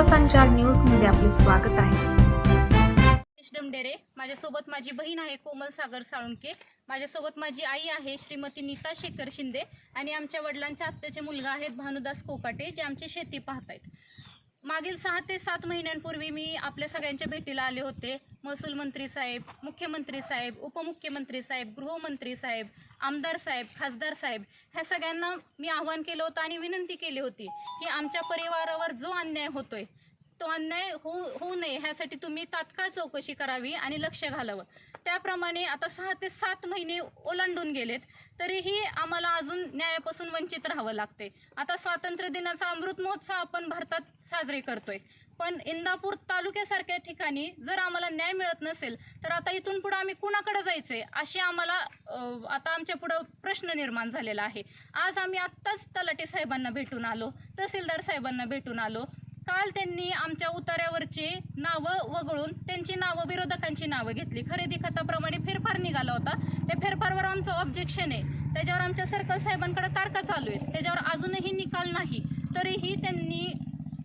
लोकसंचार न्यूजमध्ये आपले स्वागत आहे. डेरे माझ्यासोबत माझी बहीण आहे कोमल सागर साळुंके. माझ्यासोबत माझी आई आहे श्रीमती नीता शेखर शिंदे आणि आमच्या वडिलांच्या आत्याचे मुलगा आहेत भानुदास कोकाटे जे आमची शेती पाहत आहेत मागील सहा ते सात महिन्यांपूर्वी मी आपल्या सगळ्यांच्या भेटीला आले होते. महसूल मंत्री साहेब मुख्यमंत्री साहेब उपमुख्यमंत्री साहेब गृहमंत्री साहेब आमदार साहेब खासदार साहेब ह्या सगळ्यांना मी आवाहन केलं होतं आणि विनंती केली होती की आमच्या परिवारावर जो अन्याय होतोय तो अन्याय होऊ होऊ नये ह्यासाठी तुम्ही तात्काळ चौकशी करावी आणि लक्ष घालावं. त्याप्रमाणे आता सहा ते सात महिने ओलांडून गेलेत तरीही आम्हाला अजून न्यायापासून वंचित राहावं लागते आता स्वातंत्र्य दिनाचा अमृत महोत्सव आपण भारतात साजरे करतोय. पण इंदापूर तालुक्यासारख्या ठिकाणी जर आम्हाला न्याय मिळत नसेल तर आता इथून पुढे आम्ही कुणाकडे जायचंय अशी आम्हाला आता आमच्या पुढं प्रश्न निर्माण झालेला आहे. आज आम्ही आत्ताच तलाटे साहेबांना भेटून आलो तहसीलदार साहेबांना भेटून आलो. काल त्यांनी आमच्या उतार्यावरची नावं वगळून त्यांची नावं विरोधकांची नावं घेतली. खरेदी खताप्रमाणे फेरफार निघाला होता. त्या फेरफारवर आमचं ऑब्जेक्शन आहे. त्याच्यावर आमच्या सर्कल साहेबांकडे तारखा चालू आहेत त्याच्यावर अजूनही निकाल नाही. तरीही त्यांनी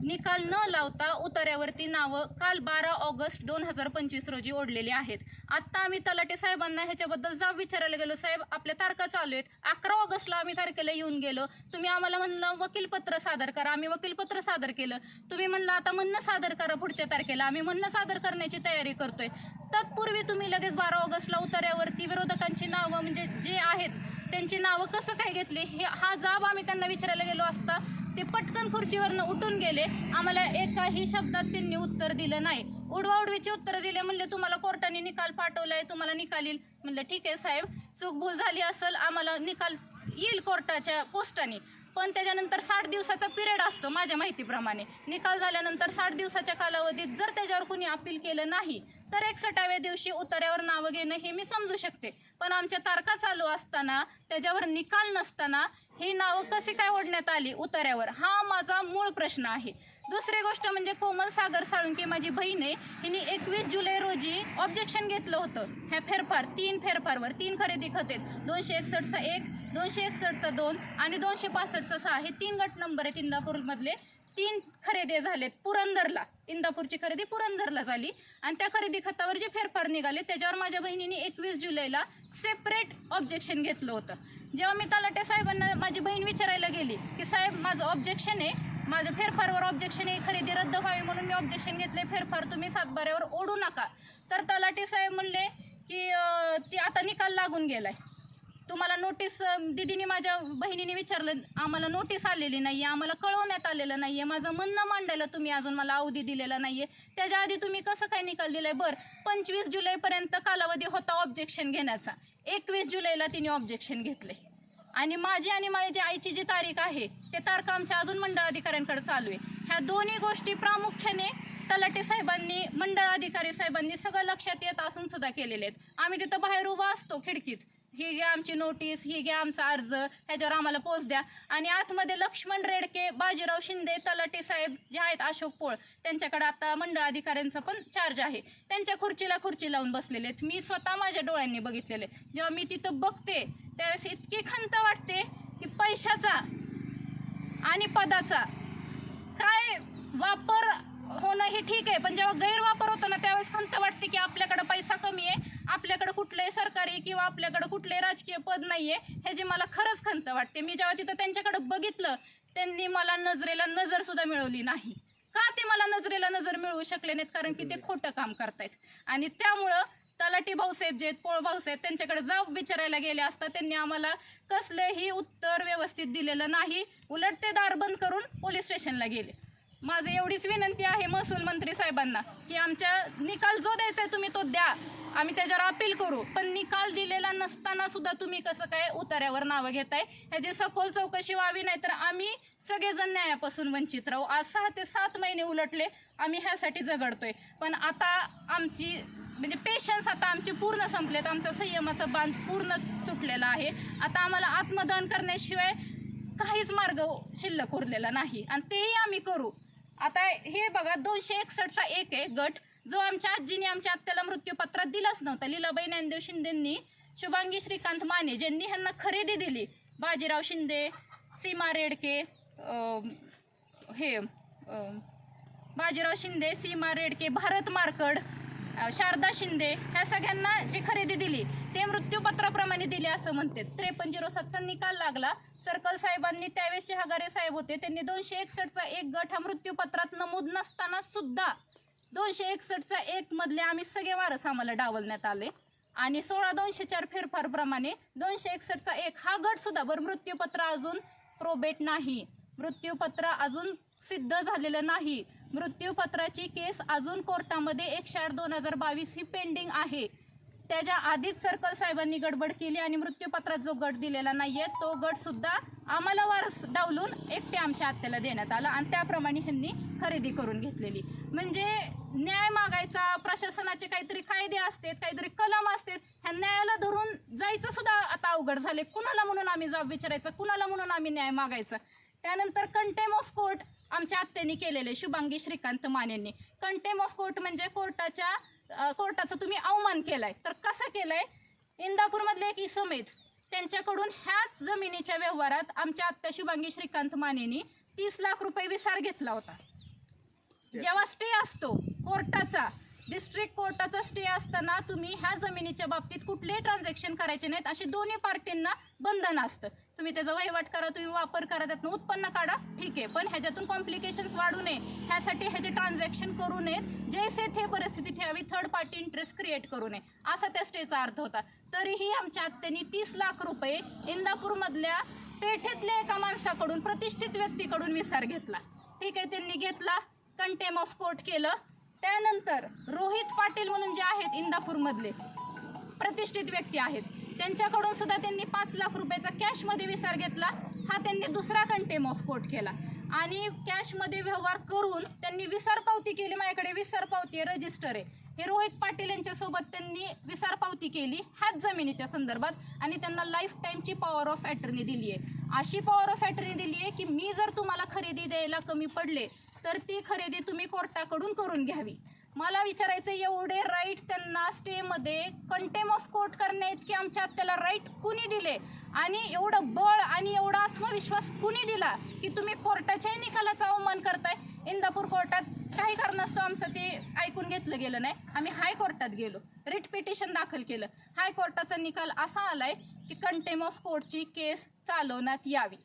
निकाल न लावता उतार्यावरती नावं काल बारा ऑगस्ट दोन हजार पंचवीस रोजी ओढलेली आहेत. आत्ता आम्ही तलाटे साहेबांना ह्याच्याबद्दल जाब विचारायला गेलो. साहेब आपल्या तारखा चालू आहेत. अकरा ऑगस्टला आम्ही तारखेला येऊन गेलो. तुम्ही आम्हाला म्हणलं वकीलपत्र सादर करा. आम्ही वकीलपत्र सादर केलं. तुम्ही म्हणलं आता म्हणणं सादर करा पुढच्या तारखेला. आम्ही म्हणणं सादर करण्याची तयारी करतोय. तत्पूर्वी तुम्ही लगेच बारा ऑगस्टला उतार्यावरती विरोधकांची नावं म्हणजे जे आहेत त्यांची नावं कसं काय घेतली? हे हा जाब आम्ही त्यांना विचारायला गेलो असता. ते पटकन खुर्चीवरनं उठून गेले. आम्हाला एकाही शब्दात त्यांनी उत्तर दिलं नाही. उडवाउडवीचे उत्तर दिले म्हणले तुम्हाला कोर्टाने निकाल पाठवलाय तुम्हाला निकाल येईल. म्हणलं ठीक आहे साहेब चूक भूल झाली असेल आम्हाला निकाल येईल कोर्टाच्या पोस्टाने. पण त्याच्यानंतर साठ दिवसाचा पिरियड असतो माझ्या माहितीप्रमाणे. निकाल झाल्यानंतर साठ दिवसाच्या कालावधीत जर त्याच्यावर कुणी अपील केलं नाही तर एकसठाव्या दिवशी उतार्यावर नावं घेणं हे मी समजू शकते. पण आमच्या तारखा चालू असताना त्याच्यावर निकाल नसताना ही नावं कशी काय ओढण्यात आली? उतार्यावर. हा माझा मूळ प्रश्न आहे. दुसरी गोष्ट म्हणजे कोमल सागर साळुंके माझी बहीण आहे. हिने एकवीस जुलै रोजी ऑब्जेक्शन घेतलं होतं. ह्या फेरफार तीन फेरफारवर तीन खरेदी खते दोनशे एकसष्टचा एक दोनशे एकसष्टचा दोन आणि दोनशे पासष्टचा सहा. हे तीन गट नंबर आहेत इंदापूरमधले. तीन खरेदी झालेत पुरंदरला. इंदापूरची खरेदी पुरंदरला झाली. आणि त्या खरेदी खतावर जे फेरफार निघाले त्याच्यावर माझ्या बहिणीने एकवीस जुलैला सेपरेट ऑब्जेक्शन घेतलं होतं. जेव्हा मी तलाटे साहेबांना माझी बहीण विचारायला गेली की साहेब माझं ऑब्जेक्शन आहे. माझ्या फेरफारवर ऑब्जेक्शन आहे. खरेदी रद्द व्हावी म्हणून मी ऑब्जेक्शन घेतले फेरफार तुम्ही सातबाऱ्यावर ओढू नका. तर तलाटे साहेब म्हणले की ती आता निकाल लागून गेलाय. तुम्हाला नोटीस दिदीने माझ्या बहिणीने विचारलं आम्हाला नोटीस आलेली नाही आहे आम्हाला कळवण्यात आलेलं नाही आहे माझं म्हणणं मांडायला तुम्ही अजून मला अवधी दिलेला नाहीये. त्याच्या आधी तुम्ही कसं काय निकाल दिलाय बरं? पंचवीस जुलैपर्यंत कालावधी होता ऑब्जेक्शन घेण्याचा. एकवीस जुलैला तिने ऑब्जेक्शन घेतले आणि माझी आणि माझ्या आईची जी तारीख आहे ते तारखा आमच्या अजून मंडळ अधिकाऱ्यांकडे चालू आहे. ह्या दोन्ही गोष्टी प्रामुख्याने तलाटे साहेबांनी मंडळ अधिकारी साहेबांनी सगळं लक्षात येत असून सुद्धा केलेले आहेत. आम्ही तिथं बाहेर उभा असतो खिडकीत. ही घ्या आमची नोटीस ही घ्या आमचा अर्ज ह्याच्यावर आम्हाला पोच द्या. आणि आतमध्ये लक्ष्मण रेडके बाजीराव शिंदे तलाटे साहेब जे आहेत अशोक पोळ त्यांच्याकडे आता मंडळ अधिकाऱ्यांचा पण चार्ज आहे. त्यांच्या खुर्चीला खुर्ची लावून बसलेले आहेत. मी स्वतः माझ्या डोळ्यांनी बघितलेले जेव्हा मी तिथं बघते त्यावेळेस इतकी खंत वाटते की पैशाचा आणि पदाचा काय वापर होणं हे ठीक आहे. पण जेव्हा गैरवापर होतो ना त्यावेळेस खंत वाटते की आपल्याकडे पैसा कमी आहे आपल्याकडे कुठलंही सरकारी किंवा आपल्याकडे कुठलंही राजकीय पद नाही आहे ह्याची मला खरंच खंत वाटते. मी जेव्हा तिथं त्यांच्याकडे बघितलं त्यांनी मला नजरेला नजर सुद्धा मिळवली नाही. का ते मला नजरेला नजर मिळवू शकले नाहीत? कारण की ते खोटं काम करतायत. आणि त्यामुळं तलाठी भाऊसाहेब जे आहेत पोळ भाऊसाहेब त्यांच्याकडे जाब विचारायला गेले असता त्यांनी आम्हाला कसलंही उत्तर व्यवस्थित दिलेलं नाही. उलट ते दार बंद करून पोलीस स्टेशनला गेले. माझं एवढीच विनंती आहे महसूल मंत्री साहेबांना की आमच्या निकाल जो द्यायचा आहे तुम्ही तो द्या. आम्ही त्याच्यावर अपील करू. पण निकाल दिलेला नसताना सुद्धा तुम्ही कसं काय उतार्यावर नावं घेताय? ह्याची सखोल चौकशी व्हावी नाही तर आम्ही सगळेजण न्यायापासून वंचित राहू. आज सहा ते सात महिने उलटले आम्ही ह्यासाठी झगडतोय. पण आता आमची म्हणजे पेशन्स आता आमचे पूर्ण संपलेत. आमचा संयमाचा बांध पूर्ण तुटलेला आहे. आता आम्हाला आत्मदहन करण्याशिवाय काहीच मार्ग शिल्लक उरलेला नाही. आणि तेही आम्ही करू. आता हे बघा दोनशे एकसष्टचा एक आहे गट. जो आमच्या आजीने आमच्या आत्याला मृत्यूपत्रात दिलाच नव्हता. लीलाबाई ज्ञानदेव शिंदेंनी शुभांगी श्रीकांत माने ज्यांनी ह्यांना खरेदी दिली. बाजीराव शिंदे सीमा रेडके हे बाजीराव शिंदे सीमा रेडके भारत मार्कड शारदा शिंदे ह्या सगळ्यांना जी खरेदी दिली ते मृत्यूपत्राप्रमाणे दिले असं म्हणते त्रेपन्न झिरो सातचा निकाल लागला. सर्कल साहेबांनी त्यावेळेसचे हगारे साहेब होते. त्यांनी दोनशे एकसष्टचा एक गट हा मृत्यूपत्रात नमूद नसताना सुद्धा दोनशे एकसष्टचा एक मधले आम्ही सगळे वारस आम्हाला डावलण्यात आले. आणि सोळा दोनशे चार फेरफारप्रमाणे दोनशे एकसष्टचा एक हा गट सुद्धा बरं मृत्यूपत्र अजून प्रोबेट नाही. मृत्यूपत्र अजून सिद्ध झालेलं नाही. मृत्यूपत्राची केस अजून कोर्टामध्ये एकशे आठ दोन हजार बावीस ही पेंडिंग आहे. त्याच्या आधीच सर्कल साहेबांनी गडबड केली आणि मृत्यूपत्रात जो गट दिलेला नाहीये तो गट सुद्धा आम्हाला वारस डावलून एकटे आमच्या आत्याला देण्यात आला आणि त्याप्रमाणे ह्यांनी खरेदी करून घेतलेली. म्हणजे न्याय मागायचा प्रशासनाचे काहीतरी कायदे असतात काहीतरी कलम असतात ह्या न्यायाला धरून जायचं सुद्धा आता अवघड झाले कुणाला म्हणून आम्ही जाब विचारायचं? कुणाला म्हणून आम्ही न्याय मागायचा? त्यानंतर कंटेम ऑफ कोर्ट आमच्या आत्याने केलेले शुभांगी श्रीकांत मानेंनी. कंटेम ऑफ कोर्ट म्हणजे कोर्टाच्या कोर्टाचा तुम्ही अवमान केलाय. तर कसं केलंय? इंदापूरमधले एक इसम आहेत. त्यांच्याकडून ह्याच जमिनीच्या व्यवहारात आमच्या आत्या शुभांगी श्रीकांत मानेनी तीस लाख रुपये विसार घेतला होता. जेव्हा स्टे असतो कोर्टाचा डिस्ट्रिक्ट कोर्टाचा स्टे असताना तुम्ही ह्या जमिनीच्या बाबतीत कुठलेही ट्रान्झॅक्शन करायचे नाहीत. असे दोन्ही पार्टींना बंधन असतं. तुम्ही त्याचा वहिवाट करा तुम्ही वापर करा त्यातनं उत्पन्न काढा. ठीक आहे पण ह्याच्यातून कॉम्प्लिकेशन्स वाढू नये. ह्यासाठी ह्याचे ट्रान्झॅक्शन करू नयेत. जैसे थे परिस्थिती ठेवावी. थर्ड पार्टी इंटरेस्ट क्रिएट करू नये. असा त्या स्टेचा अर्थ होता. तरीही आमच्या आत्यानी तीस लाख रुपये इंदापूरमधल्या पेठेतल्या एका माणसाकडून प्रतिष्ठित व्यक्तीकडून विसार घेतला. ठीक आहे त्यांनी घेतला. कंटेम ऑफ कोर्ट केलं. त्यानंतर रोहित पाटील म्हणून जे आहेत इंदापूरमधले प्रतिष्ठित व्यक्ती आहेत. त्यांच्याकडून सुद्धा त्यांनी पाच लाख रुपयाचा कॅशमध्ये विसार घेतला. हा त्यांनी दुसरा कंटेम ऑफ कोर्ट केला. आणि कॅशमध्ये व्यवहार करून त्यांनी विसार पावती केली. माझ्याकडे विसार पावती आहे रजिस्टर आहे. हे रोहित पाटील यांच्यासोबत त्यांनी विसार पावती केली. ह्याच जमिनीच्या संदर्भात आणि त्यांना लाईफ टाईमची पॉवर ऑफ अटर्नी दिली आहे. अशी पॉवर ऑफ अटर्नी दिली आहे की मी जर तुम्हाला खरेदी द्यायला कमी पडले तर ती खरेदी तुम्ही कोर्टाकडून करून घ्यावी. मला विचारायचं एवढे राईट त्यांना स्टेमध्ये कंटेम ऑफ कोर्ट करण्या इतके आमच्या आत्याला राईट कुणी दिले? आणि एवढं बळ आणि एवढा आत्मविश्वास कुणी दिला की तुम्ही कोर्टाच्याही निकालाचा अवमान करताय? इंदापूर कोर्टात काही कारणास्तव आमचं ते ऐकून घेतलं गेलं नाही. आम्ही हायकोर्टात गेलो. रिट पिटिशन दाखल केलं. हायकोर्टाचा निकाल असा आलाय की कंटेम ऑफ कोर्टची केस चालवण्यात यावी.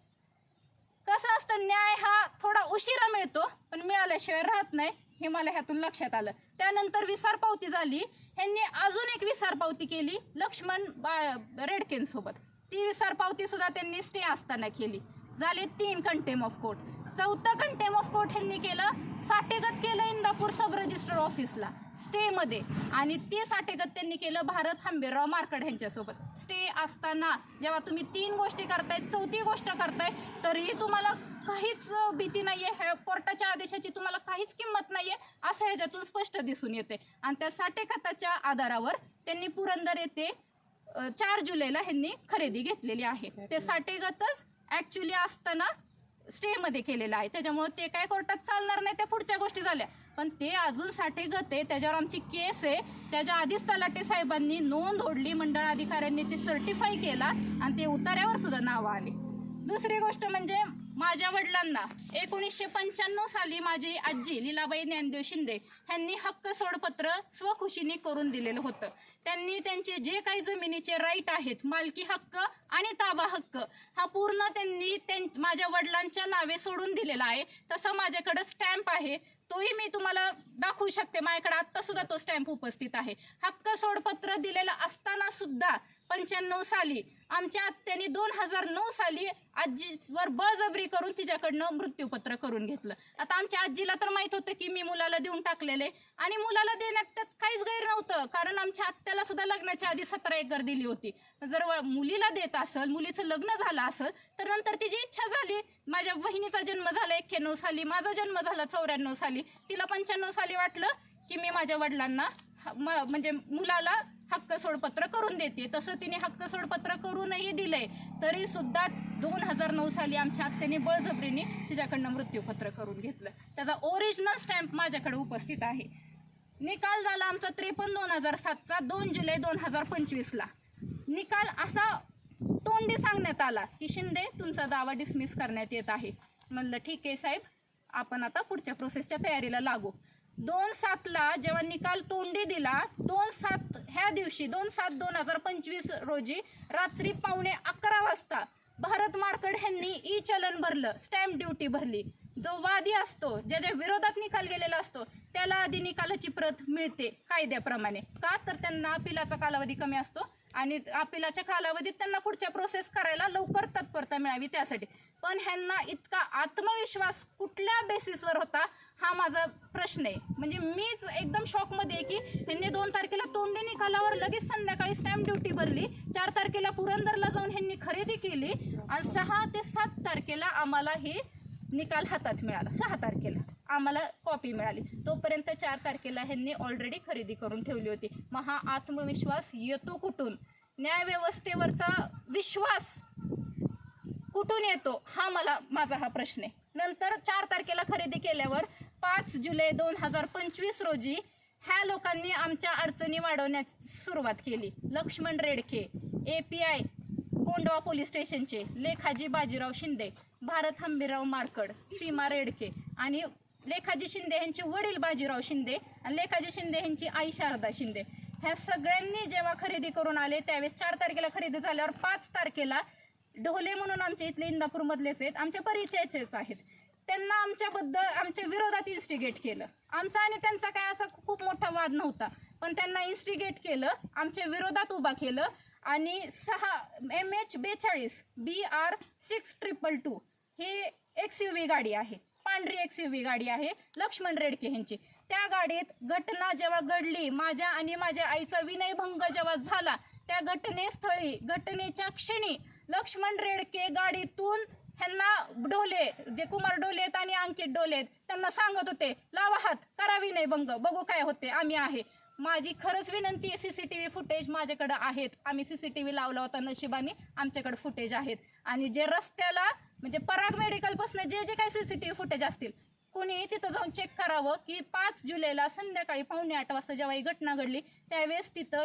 कसं असतं न्याय हा थोडा उशिरा मिळतो पण मिळाल्याशिवाय राहत नाही. हे मला ह्यातून लक्षात आलं. त्यानंतर विसार पावती झाली. ह्यांनी अजून एक विसार पावती केली लक्ष्मण बा रेडकेनसोबत. ती विसार पावती सुद्धा त्यांनी स्टे असताना केली. झाले तीन कंटेम ऑफ कोर्ट चौथं कंटेम ऑफ कोर्ट ह्यांनी केलं. साठेगत केलं इंदापूर सब रजिस्टर ऑफिसला स्टेमध्ये आणि ते साठेगत त्यांनी केलं भारत हांबेराव मार्कड ह्यांच्यासोबत. स्टे असताना जेव्हा तुम्ही तीन गोष्टी करताय चौथी गोष्ट करताय तरीही तुम्हाला काहीच भीती भीती आहे ह्या कोर्टाच्या आदेशाची तुम्हाला काहीच किंमत नाही आहे असं ह्याच्यातून स्पष्ट दिसून येते. आणि त्या साठेखताच्या आधारावर त्यांनी पुरंदर येथे चार जुलैला ह्यांनी खरेदी घेतलेली आहे. ते साठेगतच ॲक्च्युली असताना स्टेमध्ये केलेलं आहे. त्याच्यामुळे ते काय कोर्टात चालणार नाही त्या पुढच्या गोष्टी झाल्या. पण ते अजून साठे गते त्याच्यावर आमची केस आहे. त्याच्या आधीच तलाटे साहेबांनी नोंद ओढली मंडळ अधिकाऱ्यांनी ते सर्टिफाय केला आणि ते उतार्यावर सुद्धा नावं आली. दुसरी गोष्ट म्हणजे माझ्या वडिलांना एकोणीसशे पंच्याण्णव साली माझी आजी लीलाबाई ज्ञानदेव शिंदे यांनी हक्क सोडपत्र स्वखुशीने करून दिलेलं होतं. त्यांनी त्यांचे जे काही जमिनीचे राईट आहेत मालकी हक्क आणि ताबा हक्क पूर्ण त्यांनी त्यां माझ्या वडिलांच्या नावे सोडून दिलेला आहे. तसं माझ्याकडं स्टॅम्प आहे. तोही मी तुम्हाला दाखवू शकते. माझ्याकडे आत्ता सुद्धा तो स्टॅम्प उपस्थित आहे. हक्क सोडपत्र दिलेलं असताना सुद्धा पंच्याण्णव साली आमच्या आत्याने दोन हजार नऊ साली आजीवर बळजबरी करून तिच्याकडनं मृत्यूपत्र करून घेतलं. आता आमच्या आजीला तर माहीत होतं की मी मुलाला देऊन टाकलेले आणि मुलाला देण्यात त्यात काहीच गैर नव्हतं. कारण आमच्या आत्याला सुद्धा लग्नाच्या आधी सतरा एकर दिली होती. जर व- मुलीला देत असेल मुलीचं लग्न झालं असेल तर नंतर तिची इच्छा झाली. माझ्या बहिणीचा जन्म झाला एक्क्याण्णव साली माझा जन्म झाला चौऱ्याण्णव साली. तिला पंच्याण्णव साली वाटलं की मी माझ्या वडिलांना ह- म्हणजे मुलाला हक्क सोडपत्र करून देते. तसं तिने हक्क सोडपत्र करूनही दिलंय. तरी सुद्धा दोन हजार नऊ साली आमच्या आत्याने बळजबरीने तिच्याकडनं मृत्यूपत्र करून घेतलं. त्याचा ओरिजिनल स्टॅम्प माझ्याकडे उपस्थित आहे. निकाल झाला आमचा त्रेपन्न दोन हजार सातचा दोन जुलै दोन हजार पंचवीसला. निकाल असा तोंडी सांगण्यात आला की शिंदे तुमचा दावा डिसमिस करण्यात येत आहे. म्हणलं ठीक आहे साहेब आपण आता पुढच्या प्रोसेसच्या तयारीला लागू. दोन सातला जेव्हा निकाल तोंडी दिला दोन सात ह्या दिवशी दोन सात दोन हजार पंचवीस रोजी रात्री पावणे अकरा वाजता भारत मार्कड ह्यांनी ई चलन भरलं स्टॅम्प ड्युटी भरली. जो वादी असतो ज्याच्या विरोधात निकाल गेलेला असतो त्याला आधी निकालाची प्रत मिळते कायद्याप्रमाणे. का? तर त्यांना अपिलाचा कालावधी कमी असतो आणि अपिलाच्या कालावधीत त्यांना पुढच्या प्रोसेस करायला लवकर तत्परता मिळावी त्यासाठी. पण ह्यांना इतका आत्मविश्वास कुठल्या बेसिसवर होता हा माझा प्रश्न आहे. म्हणजे मीच एकदम शॉकमध्ये आहे की ह्यांनी दोन तारखेला तोंडी निकालावर लगेच संध्याकाळी स्टॅम्प ड्युटी भरली. चार तारखेला पुरंदरला जाऊन ह्यांनी खरेदी केली. आणि सहा ते सात तारखेला आम्हाला ही निकाल हातात मिळाला. सहा तारखेला आम्हाला कॉपी मिळाली. तोपर्यंत चार तारखेला ह्यांनी ऑलरेडी खरेदी करून ठेवली होती. मग हा आत्मविश्वास येतो कुठून? न्यायव्यवस्थेवरचा विश्वास कुठून येतो हा मला माझा हा प्रश्न आहे. नंतर चार तारखेला खरेदी केल्यावर पाच जुलै दोन हजार पंचवीस रोजी ह्या लोकांनी आमच्या अडचणी वाढवण्यास सुरुवात केली. Laxman Redke A P I Kondhwa police स्टेशनचे लेखाजी बाजीराव शिंदे भारत हंबीराव मारकड सीमा रेडके आणि लेखाजी शिंदे यांचे वडील बाजीराव शिंदे आणि लेखाजी शिंदे यांची आई शारदा शिंदे. ह्या सगळ्यांनी जेव्हा खरेदी करून आले त्यावेळेस चार तारखेला खरेदी झाल्यावर पाच तारखेला ढोले म्हणून आमच्या इथले इंदापूरमधलेच आहेत. आमच्या परिचयाचेच आहेत. त्यांना आमच्याबद्दल आमच्या विरोधात इन्स्टिगेट केलं. आमचा आणि त्यांचा काय असा खूप मोठा वाद नव्हता. पण त्यांना इन्स्टिगेट केलं आमच्या विरोधात उभा केलं आणि सहा एम एच बेचाळीस B R six triple two ही एक्स यू व्ही गाडी आहे. पांढरी एक्स यू व्ही गाडी आहे. लक्ष्मण रेडके यांची त्या गाडीत घटना जेव्हा घडली माझ्या आणि माझ्या आईचा विनयभंग जेव्हा झाला त्या घटनेस्थळी घटनेच्या क्षणी लक्ष्मण रेडके गाडीतून ह्यांना डोले जे कुमार डोले आहेत आणि अंकित डोले आहेत त्यांना सांगत होते लावा हात करावी नाही बंग बघू काय होते आम्ही आहे. माझी खरंच विनंती आहे C C T V footage माझ्याकडे आहेत. आम्ही सी सी टी व्ही लावला होता नशिबाने आमच्याकडे फुटेज आहेत. आणि जे रस्त्याला म्हणजे पराग मेडिकलपासून जे जे काही C C T V footage असतील कुणी तिथं जाऊन चेक करावं की पाच जुलैला संध्याकाळी पावणे आठ वाजता जेव्हा ही घटना घडली त्यावेळेस तिथं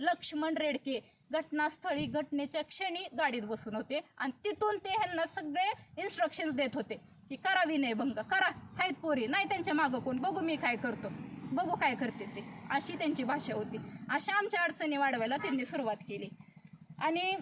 लक्ष्मण रेडके घटनास्थळी घटनेच्या क्षणी गाडीत बसून होते आणि तिथून ते ह्यांना सगळे इन्स्ट्रक्शन्स देत होते की करा विनयभंग करा. आहेत पोरी नाही त्यांच्या मागं कोण? बघू मी काय करतो. बघू काय करते ते. अशी त्यांची भाषा होती. अशा आमच्या अडचणी वाढवायला त्यांनी सुरुवात केली. आणि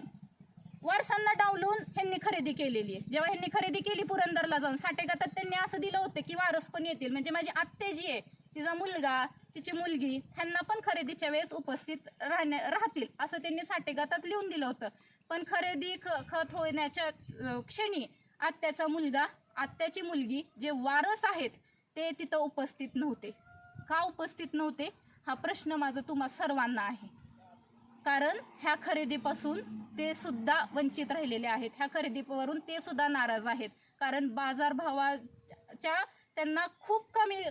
वारसांना डावलून ह्यांनी खरेदी केलेली आहे. जेव्हा ह्यांनी खरेदी केली पुरंदरला जाऊन साठेगातात त्यांनी असं दिलं होतं की वारस पण येतील. म्हणजे माझी आत्ते जी आहे तिचा मुलगा तिची मुलगी ह्यांना पण खरेदीच्या वेळेस उपस्थित राहण्या राहतील असं त्यांनी साठेगातात लिहून दिलं होतं. पण खरेदी ख खत होण्याच्या क्षणी आत्याचा मुलगा आत्याची मुलगी जे वारस आहेत ते तिथं उपस्थित नव्हते. का उपस्थित नव्हते? हा प्रश्न माझा तुम्हा सर्वांना आहे. कारण ह्या खरेदीपासून ते सुद्धा वंचित राहिलेले आहेत. ह्या खरेदीवरून ते सुद्धा नाराज आहेत. कारण बाजारभावाच्या त्यांना खूप कमी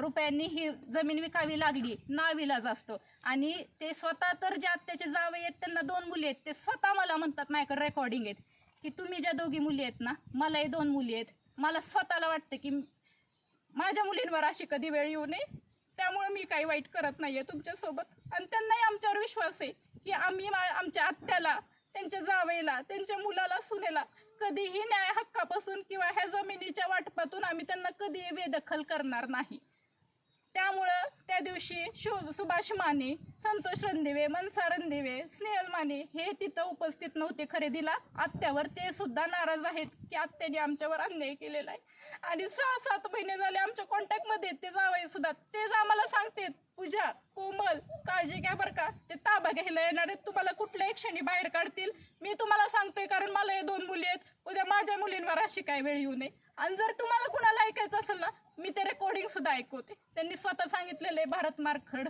रुपयांनी ही जमीन विकावी लागली नाविलाज असतो. आणि ते स्वतः तर ज्या त्याचे जावे आहेत त्यांना दोन मुली आहेत ते स्वतः मला म्हणतात माझ्याकडे रेकॉर्डिंग आहेत. की तुम्ही ज्या दोघी मुली आहेत ना मलाही दोन मुली आहेत. मला स्वतःला वाटतं की माझ्या मुलींवर अशी कधी वेळ येऊ नये. त्यामुळे मी काही वाईट करत नाही आहे तुमच्यासोबत. आणि त्यांनाही आमच्यावर विश्वास आहे की आम्ही मा- आमच्या आत्याला त्यांच्या जावेला त्यांच्या मुलाला सुनेला कधीही न्याय हक्कापासून किंवा ह्या जमिनीच्या वाटपातून आम्ही त्यांना कधीही बेदखल करणार नाही. त्यामुळं त्या दिवशी शु सुभाष माने संतोष रणदिवे मनसा रणदिवे स्नेहल माने हे तिथं उपस्थित नव्हते खरेदीला. आत्यावर ते सुद्धा नाराज आहेत की आत्याने आमच्यावर अन्याय केलेला आहे. आणि सहा सात महिने झाले आमच्या कॉन्टॅक्टमध्ये ते जावं सुद्धा. तेच आम्हाला सांगतेत पूजा कोमल काळजी घ्या बरं का. ते ताबा घ्यायला येणार आहेत. तुम्हाला कुठल्याही क्षणी बाहेर काढतील. मी तुम्हाला सांगतोय कारण मला हे दोन मुली आहेत. उद्या माझ्या मुलींवर अशी काय वेळ येऊ नये. आणि जर तुम्हाला कुणाला ऐकायचं असेल ना मी ते रेकॉर्डिंग सुद्धा ऐकवते त्यांनी स्वतः सांगितलेलं आहे भारत मार्खड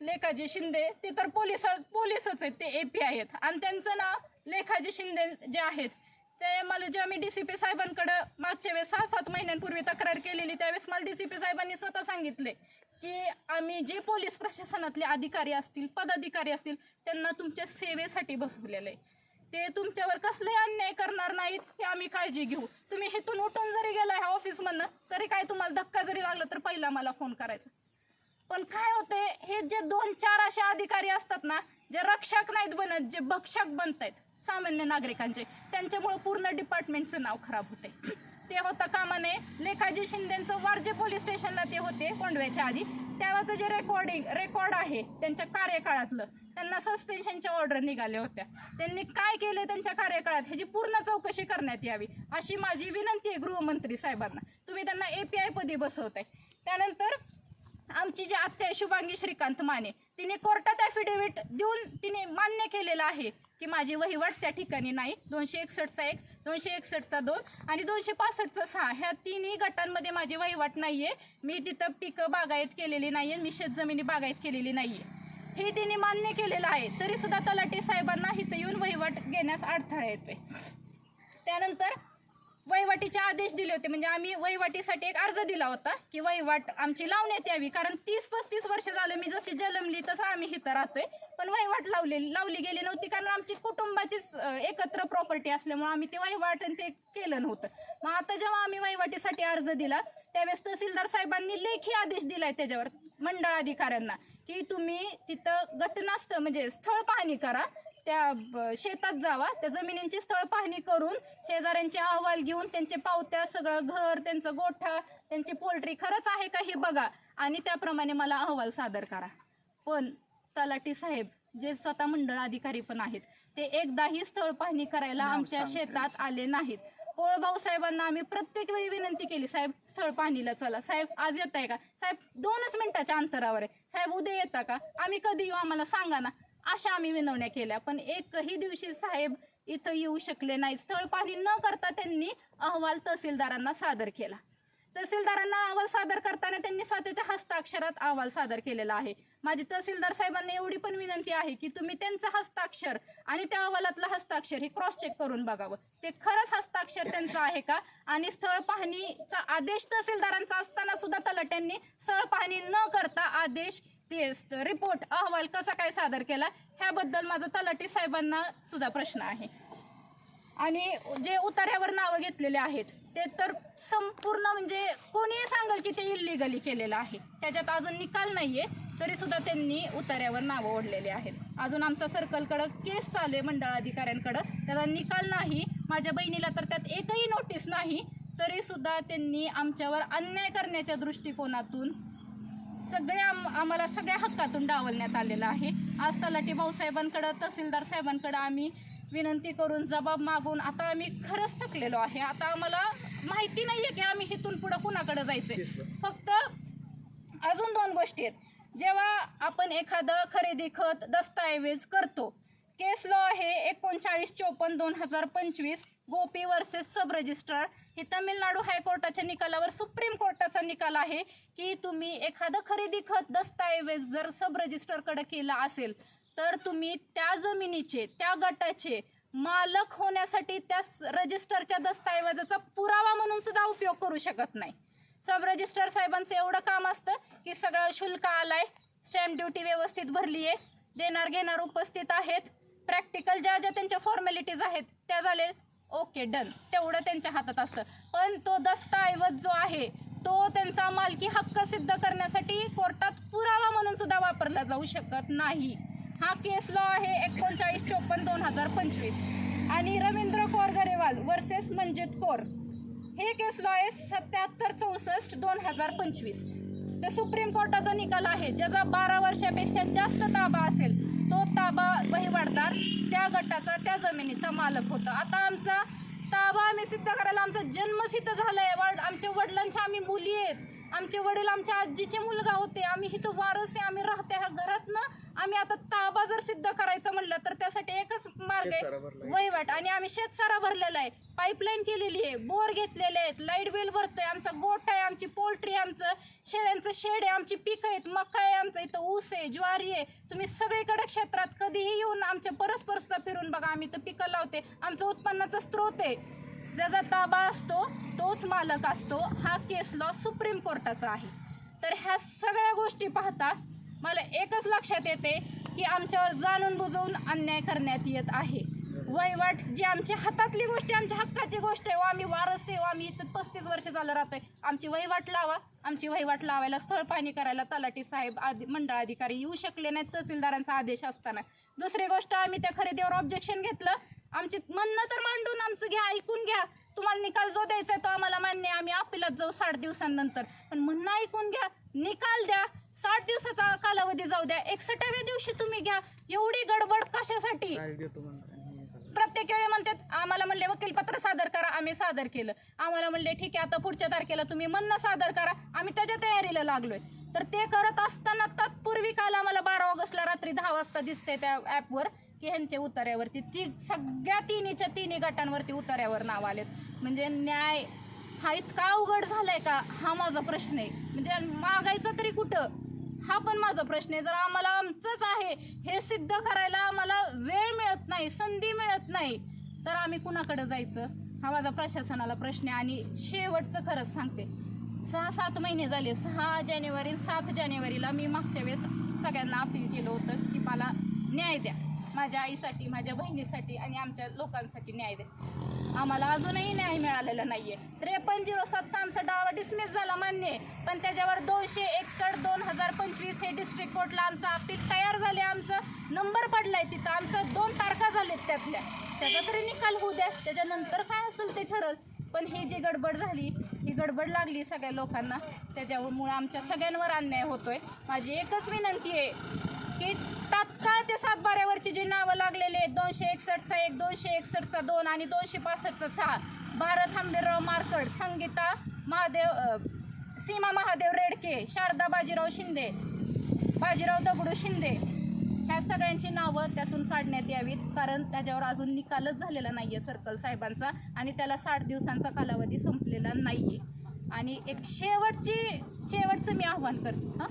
लेखाजी शिंदे ते तर पोलीस पोलिसच आहेत ते ए पी आहेत. आणि त्यांचं नाव लेखाजी शिंदे जे आहेत ते मला जेव्हा मी डी सी पी साहेबांकडे मागच्या वेळेस सहा सात महिन्यांपूर्वी तक्रार केलेली त्यावेळेस मला डी सी पी साहेबांनी स्वतः सांगितले की आम्ही जे पोलीस प्रशासनातले अधिकारी असतील पदाधिकारी असतील त्यांना तुमच्या सेवेसाठी बसवलेलं आहे. ते तुमच्यावर कसले अन्याय करणार नाहीत हे आम्ही काळजी घेऊ. तुम्ही हेतून उठून जरी गेला ह्या ऑफिसमधनं तरी काय तुम्हाला धक्का जरी लागला तर पहिला मला फोन करायचा. पण काय होते हे जे दोन चार असे अधिकारी असतात ना जे रक्षक नाहीत बनत जे भक्षक बनतायत सामान्य नागरिकांचे त्यांच्यामुळे पूर्ण डिपार्टमेंटचं नाव खराब होते ते होता कामा नये लेखाजी शिंदेचं वारजे पोलीस स्टेशनला ते होते कोंडव्याच्या आधी. तेव्हाचं जे रेकॉर्डिंग रेकॉर्ड आहे त्यांच्या कार्यकाळातलं त्यांना सस्पेन्शनच्या ऑर्डर निघाल्या होत्या. त्यांनी काय केले त्यांच्या कार्यकाळात? ह्याची पूर्ण चौकशी करण्यात यावी अशी माझी विनंती आहे गृहमंत्री साहेबांना. तुम्ही त्यांना ए पी आय पदी बसवताय. त्यानंतर आमची जी आत्या शुभांगी श्रीकांत माने तिने कोर्टात ॲफिडेव्हिट देऊन तिने मान्य केलेलं आहे. की माझी वहिवाट त्या ठिकाणी नाही. दोनशे एकसष्टचा एक दोनशे एकसष्टचा दोन आणि दोनशे पासष्टचा सहा. ह्या तिन्ही गटांमध्ये माझी वहिवाट नाही आहे मी तिथं पिकं बागायत केलेली नाही आहे मी शेतजमिनी बागायत केलेली नाही आहे हे तिने मान्य केलेलं आहे. तरीसुद्धा तलाटे साहेबांना इथं येऊन वहिवाट घेण्यास अडथळा येतोय. त्यानंतर वहिवाटीचे आदेश दिले होते. म्हणजे आम्ही वहिवाटीसाठी एक अर्ज दिला होता की वहिवाट आमची लावण्यात यावी. कारण तीस पस्तीस वर्ष झालं मी जशी जन्मली तसं आम्ही इथं राहतोय. पण वहिवाट लावलेली लावली गेली नव्हती कारण आमची कुटुंबाचीच एकत्र प्रॉपर्टी असल्यामुळे आम्ही ते वहिवाट आणि ते केलं नव्हतं. मग आता जेव्हा आम्ही वहिवाटीसाठी अर्ज दिला त्यावेळेस तहसीलदार साहेबांनी लेखी आदेश दिलाय त्याच्यावर मंडळ अधिकाऱ्यांना की तुम्ही तिथं घटनास्थळ म्हणजे स्थळ पाहणी करा. त्या शेतात जावा. त्या जमिनींची स्थळ पाहणी करून शेजाऱ्यांचे अहवाल घेऊन त्यांचे पावत्या सगळं घर त्यांचं गोठा त्यांची पोल्ट्री खरंच आहे का हे बघा. आणि त्याप्रमाणे मला अहवाल सादर करा. पण तलाठी साहेब जे स्वतः मंडळ अधिकारी पण आहेत ते एकदाही स्थळ पाहणी करायला आमच्या शेतात आले नाहीत. पोळभाऊ साहेबांना आम्ही प्रत्येक वेळी विनंती केली साहेब स्थळ पाहणीला चला. साहेब आज येत आहे का? साहेब दोनच मिनिटाच्या अंतरावर आहे. साहेब उद्या येता का? आम्ही कधी येऊ? आम्हाला सांगा ना. अशा आम्ही विनवण्या केल्या. पण एकही दिवशी साहेब इथं येऊ शकले नाही स्थळ पाहणी न करता त्यांनी अहवाल तहसीलदारांना सादर केला. तहसीलदारांना अहवाल सादर करताना त्यांनी स्वतःच्या हस्ताक्षरात अहवाल सादर केलेला आहे. माझी तहसीलदार साहेबांना एवढी पण विनंती आहे की तुम्ही त्यांचं हस्ताक्षर आणि त्या अहवालातलं हस्ताक्षर हे क्रॉस चेक करून बघावं. ते खरंच हस्ताक्षर त्यांचं आहे का? आणि स्थळ पाहणीचा आदेश तहसीलदारांचा असताना सुद्धा तलाट्यांनी स्थळ पाहणी न करता आदेश ते रिपोर्ट अहवाल कसा काय सादर केला? ह्याबद्दल माझा तलाठी साहेबांना सुद्धा प्रश्न आहे. आणि जे उतार्यावर नावं घेतलेले आहेत ते तर संपूर्ण म्हणजे कोणीही सांगेल की ते इलिगली केलेलं आहे. त्याच्यात अजून निकाल नाही तरी सुद्धा त्यांनी उतार्यावर नावं ओढलेली आहेत. अजून आमचा सर्कलकडं केस चालू आहे मंडळ अधिकाऱ्यांकडं त्याचा निकाल नाही माझ्या बहिणीला तर त्यात एकही नोटीस नाही तरीसुद्धा त्यांनी आमच्यावर अन्याय करण्याच्या दृष्टिकोनातून सगळ्या आम- आम्हाला सगळ्या हक्कातून डावलण्यात आलेलं आहे. आज तलाठी भाऊसाहेबांकडं तहसीलदार साहेबांकडं आम्ही विनंती करून जबाब मागून आता आम्ही खरंच थकलेलो आहे. आता आम्हाला माहिती नाही आहे की आम्ही इथून पुढं कुणाकडे जायचंय. फक्त अजून दोन गोष्टी आहेत. जेव्हा आपण एखादं खरेदी खत दस्तऐवज करतो केस लॉ आहे एकोणचाळीस चोपन्न दोन हजार पंचवीस. गोपी वर्सेस सब रजिस्ट्रार हे तमिळनाडू हायकोर्टाच्या निकालावर सुप्रीम कोर्टाचा निकाल आहे की तुम्ही एखादं खरेदी खत दस्तऐवज जर सब रजिस्टरकडे केला असेल तर तुम्ही त्या जमिनीचे त्या गटाचे मालक होण्यासाठी त्या रजिस्टरच्या दस्तऐवजाचा पुरावा म्हणून सुद्धा उपयोग करू शकत नाही. सब रजिस्टर साहेबांचं एवढं काम असतं की सगळं शुल्क आलाय स्टॅम्प ड्युटी व्यवस्थित भरली आहे देणार घेणार उपस्थित आहेत प्रॅक्टिकल ज्या ज्या त्यांच्या फॉर्मॅलिटीज आहेत त्या झाले ओके डन. तेवढं त्यांच्या हातात असतं. पण तो दस्तऐवज जो आहे तो त्यांचा मालकी हक्क सिद्ध करण्यासाठी कोर्टात पुरावा म्हणून सुद्धा वापरला जाऊ शकत नाही. हा केस लॉ आहे एकोणचाळीस चोपन्न दोन हजार पंचवीस. आणि रवींद्र कौर गरेवाल वर्सेस मंजित कौर. हे केस लॉ आहे सत्याहत्तर चौसष्ट दोन हजार पंचवीस. ते सुप्रीम कोर्टाचा निकाल आहे ज्याचा बारा वर्षापेक्षा जास्त ताबा असेल. तो ताबा वहिवाटदार त्या गटाचा त्या जमिनीचा मालक होता. आता आमचा ताबा आम्ही सिद्ध करायला आमचा जन्म सिद्ध झालाय. वड आमच्या वडिलांच्या आम्ही मुली आहेत. आमचे वडील आमच्या आजीचे मुलगा होते. आम्ही इथं वारस आहे आम्ही राहते ह्या घरातनं. आम्ही आता ताबा जर सिद्ध करायचं म्हणलं तर त्यासाठी एकच मार्ग आहे. वहिवाट. आणि आम्ही शेतसारा भरलेला आहे. पाईपलाईन केलेली आहे बोर घेतलेले आहेत लाइट बिल भरतोय आमचा गोठा आहे आमची पोल्ट्री आमचं शेळ्यांचं शेड आहे आमची पिकं आहेत मका आहे आमचं इथं ऊस आहे ज्वारी आहे. तुम्ही सगळीकडे क्षेत्रात कधीही येऊन आमच्या परस्परसता फिरून बघा आम्ही तर पिकं लावते. आमचं उत्पन्नाचा स्रोत आहे. ज्याचा ताबा असतो तोच मालक असतो हा केस लॉ सुप्रीम कोर्टाचा आहे. तर ह्या सगळ्या गोष्टी पाहता मला एकच लक्षात येते की आमच्यावर जाणून बुजवून अन्याय करण्यात येत आहे. वहिवाट जी आमच्या हातातली गोष्ट आहे आमच्या हक्काची गोष्ट आहे. व आम्ही वारस आहे व आम्ही इथं पस्तीस वर्ष झालं राहतोय. आमची वहिवाट लावा. आमची वहिवाट लावायला स्थळ पाहणी करायला तलाठी साहेब आदि मंडळ अधिकारी येऊ शकले नाहीत तहसीलदारांचा आदेश असताना. दुसरी गोष्ट आम्ही त्या खरेदीवर ऑब्जेक्शन घेतलं. आमचे म्हणणं तर मांडून आमचं घ्या ऐकून घ्या. तुम्हाला निकाल जो द्यायचा आहे तो आम्हाला मान्य आहे. आम्ही अपिलात जाऊ साठ दिवसांनंतर. पण म्हणणं ऐकून घ्या निकाल द्या. साठ दिवसाचा कालावधी जाऊ द्या. एकसठाव्या दिवशी तुम्ही घ्या. एवढी गडबड कशासाठी? प्रत्येक वेळी म्हणतात आम्हाला म्हणले वकीलपत्र सादर करा. आम्ही सादर केलं. आम्हाला म्हणले ठीक आहे आता पुढच्या तारखेला तुम्ही म्हणणं सादर करा. आम्ही त्याच्या तयारीला लागलोय. तर ते करत असताना तत्पूर्वी काल आम्हाला बारा ऑगस्टला रात्री दहा वाजता दिसते त्या ॲपवर की ह्यांच्या उतार्यावरती ती सगळ्या तिन्हीच्या तिन्ही गटांवरती उतार्यावर नाव आलेत. म्हणजे न्याय हा इतका अवघड झालाय का? हा माझा प्रश्न आहे. म्हणजे मागायचा तरी कुठं? हा पण माझा प्रश्न आहे. जर आम्हाला आमचंच आहे हे सिद्ध करायला आम्हाला वेळ मिळत नाही संधी मिळत नाही तर आम्ही कुणाकडे जायचं? हा माझा प्रशासनाला प्रश्न आहे आणि शेवटचं खरंच सांगते. सहा सात महिने झाले. सहा जानेवारी सात जानेवारीला मी मागच्या वेळेस सगळ्यांना अपील केलं होतं की मला न्याय द्या. माझ्या आईसाठी माझ्या बहिणीसाठी आणि आमच्या लोकांसाठी न्याय दे. आम्हाला अजूनही न्याय मिळालेला नाही आहे त्रेपन्न झिरो सातचा आमचा डावा डिसमिस झाला मान्य. आहे. पण त्याच्यावर दोनशे एकसष्ट दोन हजार पंचवीस हे डिस्ट्रिक्ट कोर्टला आमचं अपील तयार झाले आमचं नंबर पडला आहे तिथं. आमचं दोन तारखा झालेत त्यातल्या. त्याचा तरी निकाल होऊ द्या. त्याच्यानंतर काय असेल ते ठरल. पण ही जी गडबड झाली ही गडबड लागली सगळ्या लोकांना. त्याच्यामुळे आमच्या सगळ्यांवर अन्याय होतोय. माझी एकच विनंती आहे की तात्काळ ते सातबाऱ्यावरची जी नावं लागलेले आहेत दोनशे एकसष्टचा एक दोनशे एकसष्टचा दोन आणि दोनशे पासष्टचा सहा भारत हंबीरराव मारकड संगीता महादेव सीमा महादेव रेडके शारदा बाजीराव शिंदे बाजीराव दगडू शिंदे ह्या सगळ्यांची नावं त्यातून काढण्यात यावीत कारण त्याच्यावर अजून निकालच झालेला नाही आहे सर्कल साहेबांचा आणि त्याला साठ दिवसांचा कालावधी संपलेला नाही आहे आणि एक शेवटची शेवटचं मी आव्हान करते हां?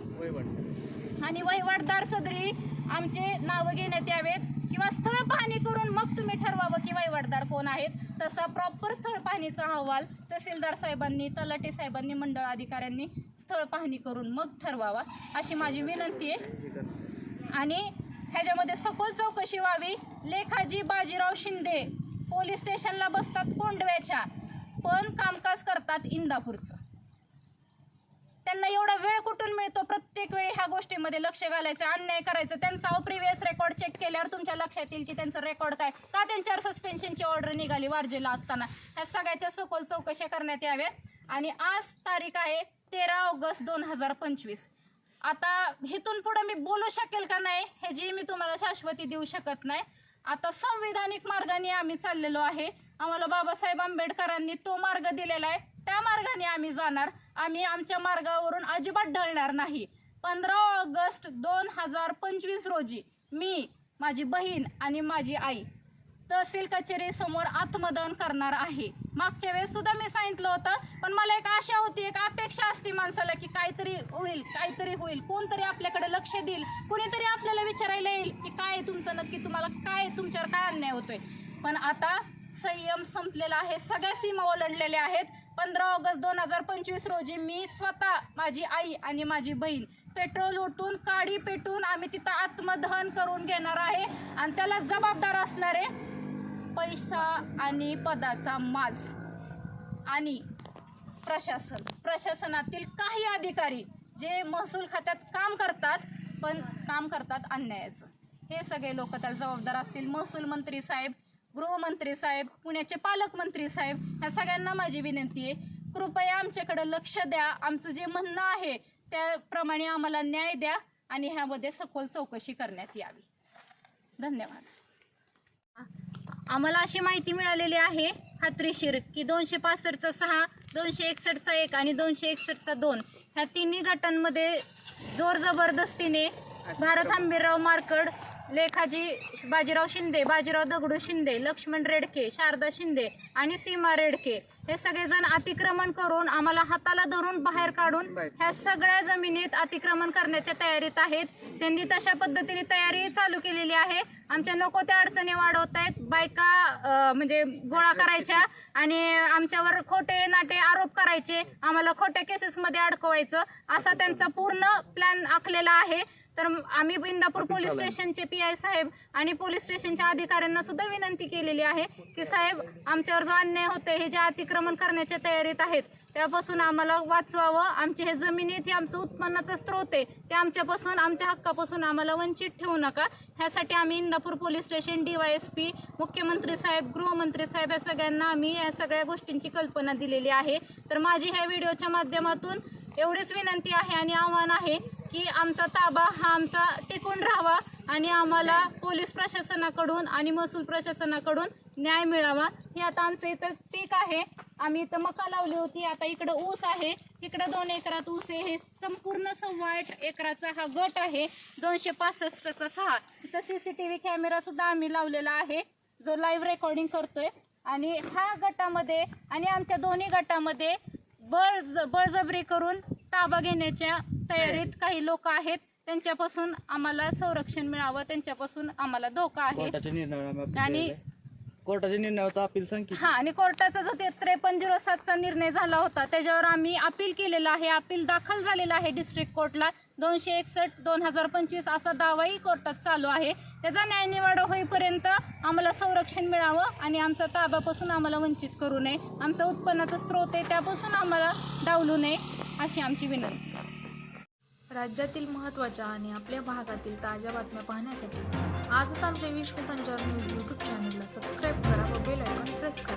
आणि वहिवाटदार सदरी आमचे नावं घेण्यात यावेत. किंवा स्थळ पाहणी करून मग तुम्ही ठरवावं की वहिवाटदार कोण आहेत. तसा प्रॉपर स्थळ पाहणीचा अहवाल तहसीलदार साहेबांनी तलाठी साहेबांनी मंडळ अधिकाऱ्यांनी स्थळ पाहणी करून मग ठरवावा अशी माझी विनंती आहे. आणि ह्याच्यामध्ये सखोल चौकशी व्हावी. लेखाजी बाजीराव शिंदे पोलीस स्टेशनला बसतात कोंडव्याच्या पण कामकाज करतात इंदापूरचं. त्यांना एवढा वेळ कुठून मिळतो? प्रत्येक वेळी ह्या गोष्टीमध्ये लक्ष घालायचं अन्याय करायचं. त्यांचा प्रिव्हियस रेकॉर्ड चेक केल्यावर तुमच्या लक्षात येईल की त्यांचं रेकॉर्ड काय? का त्यांच्यावर सस्पेन्शनची ऑर्डर निघाली वारजेला असताना? ह्या सगळ्याच्या सखोल चौकशा करण्यात याव्यात. आणि आज तारीख आहे तेरा ऑगस्ट दोन हजार पंचवीस. आता इथून पुढे मी बोलू शकेल का नाही हे मी तुम्हाला शाश्वती देऊ शकत नाही आता संविधानिक मार्गाने आम्ही चाललेलो आहे. आम्हाला बाबासाहेब आंबेडकरांनी तो मार्ग दिलेला आहे. त्या मार्गाने आम्ही जाणार. आम्ही आमच्या मार्गावरून अजिबात ढळणार नाही. पंधरा ऑगस्ट दोन हजार पंचवीस रोजी मी माझी बहीण आणि माझी आई तहसील कचेरी समोर आत्मदहन करणार आहे. मागच्या वेळेस सुद्धा मी सांगितलं होतं पण मला एक आशा होती एक अपेक्षा असते माणसाला की काहीतरी होईल काहीतरी होईल. कोणतरी आपल्याकडे लक्ष देईल कोणीतरी आपल्याला विचारायला येईल की काय तुमचं नक्की तुम्हाला काय तुमच्यावर काय अन्याय होतोय. पण आता संयम संपलेला आहे सगळ्या सीमा ओलांडलेल्या आहेत. पंधरा ऑगस्ट दोन हजार पंचवीस रोजी मी स्वतः माझी आई आणि माझी बहीण पेट्रोल उठून काडी पेटून आम्ही तिथं आत्मदहन करून घेणार आहे आणि त्याला जबाबदार असणारे पैसा आणि पदाचा माज. आणि प्रशासन प्रशासनातील काही अधिकारी जे महसूल खात्यात काम करतात पण काम करतात अन्यायाचं. हे सगळे लोक त्याला जबाबदार असतील. महसूल मंत्री साहेब गृहमंत्री साहेब पुण्याचे पालकमंत्री साहेब ह्या सगळ्यांना माझी विनंती आहे. कृपया आमच्याकडे लक्ष द्या. आमचं जे म्हणणं आहे त्याप्रमाणे आम्हाला न्याय द्या आणि ह्यामध्ये सखोल चौकशी करण्यात यावी. धन्यवाद. आम्हाला अशी माहिती मिळालेली आहे खात्रीशीर की दोनशे पासष्टचा सहा दोनशे एकसष्टचा एक आणि दोनशे एकसष्टचा दोन. ह्या तिन्ही गटांमध्ये जोर जबरदस्तीने भारत आंबीरराव मार्कड लेखाजी बाजीराव शिंदे बाजीराव दगडू शिंदे लक्ष्मण रेडके शारदा शिंदे आणि सीमा रेडके हे सगळेजण अतिक्रमण करून आम्हाला हाताला धरून बाहेर काढून ह्या सगळ्या जमिनीत अतिक्रमण करण्याच्या तयारीत आहेत. त्यांनी तशा पद्धतीने तयारी चालू केलेली आहे. आमच्या नको त्या अडचणी वाढवत आहेत. बायका म्हणजे गोळा करायच्या आणि आमच्यावर खोटे नाटे आरोप करायचे. आम्हाला खोट्या केसेसमध्ये अडकवायचं असा त्यांचा पूर्ण प्लॅन आखलेला आहे. तर आम्ही इंदापूर पोलीस स्टेशनचे पी आय साहेब आणि पोलीस स्टेशनच्या अधिकाऱ्यांना सुद्धा विनंती केलेली आहे की साहेब आमच्यावर जो अन्याय होतोय हे जे अतिक्रमण करण्याच्या तयारीत आहेत त्यापासून आम्हाला वाचवावं. आमचे हे जमिनी हे आमचं उत्पन्नाचा स्रोत आहे. ते आमच्यापासून आमच्या हक्कापासून आम्हाला वंचित ठेवू नका. ह्यासाठी आम्ही Indapur police station D Y S P मुख्यमंत्री साहेब गृहमंत्री साहेब या सगळ्यांना आम्ही या सगळ्या गोष्टींची कल्पना दिलेली आहे. तर माझी ह्या व्हिडिओच्या माध्यमातून एवढीच विनंती आहे आणि आव्हान आहे की आमचा ताबा हा आमचा टिकून राहावा आणि आम्हाला पोलीस प्रशासनाकडून आणि महसूल प्रशासनाकडून न्याय मिळावा. हे आता आमचं इथं पीक आहे. आम्ही इथं मका लावली होती. आता इकडं ऊस आहे. इकडं दोन एकरात ऊस आहे. हे संपूर्ण सव्वा आठ एकराचा हा गट आहे. दोनशे पासष्टचा सहा. इथं C C T V camera सुद्धा आम्ही लावलेला आहे. जो लाईव्ह रेकॉर्डिंग करतोय. आणि ह्या गटामध्ये आणि आमच्या दोन्ही गटामध्ये बळ बळजबरी करून ताबा घेण्याच्या तयारीत काही लोक आहेत. त्यांच्यापासून आम्हाला संरक्षण मिळावं त्यांच्यापासून आम्हाला धोका आहे. कोर्टाच्या निर्णयावर आणि कोर्टाच्या निर्णयाचा अपील सांग की. हा आणि कोर्टाचा जो ते त्रेपन्न झिरो सातचा निर्णय झाला होता त्याच्यावर आम्ही अपील केलेलं आहे. अपील दाखल झालेलं आहे डिस्ट्रिक्ट कोर्टला दोनशे एकसष्ट दोन हजार पंचवीस असा दावाही कोर्टात चालू आहे. त्याचा न्यायनिवाडा होईपर्यंत आम्हाला संरक्षण मिळावं आणि आमचा ताब्यापासून आम्हाला वंचित करू नये. आमचा उत्पन्नाचा स्रोत आहे त्यापासून आम्हाला डावलू नये अशी आमची विनंती. राज्यातील महत्त्वाच्या आणि आपल्या भागातील ताज्या बातम्या पाहण्यासाठी आजच आमच्या विश्वसंचार न्यूज यूट्यूब चॅनलला सबस्क्राईब करा व बेल आयकॉन प्रेस करा.